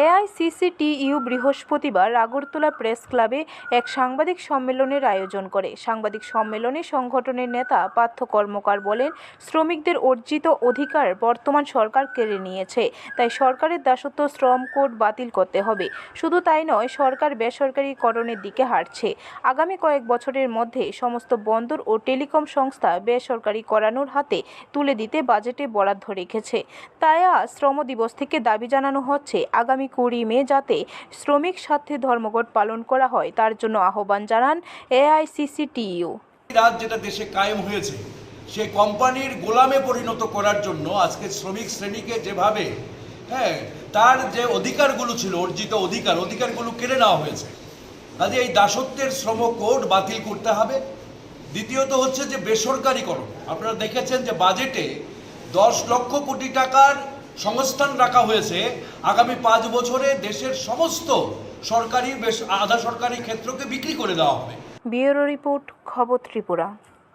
এআইসিসিটিইউ বৃহস্পতিবার আগরতলা প্রেস ক্লাবে এক সাংবাদিক সম্মেলনের আয়োজন করে। সাংবাদিক সম্মেলনে সংগঠনের নেতা, পার্থ কর্মকার বলেন, শ্রমিকদের অর্জিত অধিকার বর্তমান সরকার কেড়ে নিয়েছে, তাই সরকারের দাসত্ব শ্রম কোড বাতিল করতে হবে। শুধু তাই নয়, সরকার বেসরকারীকরণের দিকে হাঁটছে। আগামী কয়েক বছরের মধ্যে সমস্ত বন্দর ও টেলিকম সংস্থা বেসরকারি করানোর হাতে তুলে দিতে বাজেটে বরাদ্দ রেখেছে। তাই আজ শ্রম দিবস থেকে দাবি জানানো হচ্ছে, আগামী কুড়ি মে যাতে শ্রমিক স্বার্থে ধর্মঘট পালন করা হয়, তার জন্য আহ্বান জানান এআইসিসিটিইউ। রাজ যেটা দেশে কায়েম হয়েছে সেই কোম্পানির গোলামে পরিণত করার জন্য আজকে শ্রমিক শ্রেণীকে যেভাবে হ্যাঁ তার যে অধিকারগুলো ছিল, অর্জিত অধিকার, অধিকারগুলো কেড়ে নেওয়া হয়েছে। কাজে এই দাসত্বের শ্রম কোড বাতিল করতে হবে। দ্বিতীয়ত হচ্ছে যে বেসরকারিকরণ। আপনারা দেখেছেন যে বাজেটে দশ লক্ষ কোটি টাকার সংস্থান রাখা হয়েছে। আগামী পাঁচ বছরে দেশের সমস্ত সরকারি আধা সরকারি ক্ষেত্রকে বিক্রি করে দেওয়া হবে। ব্যুরো রিপোর্ট, খবর ত্রিপুরা।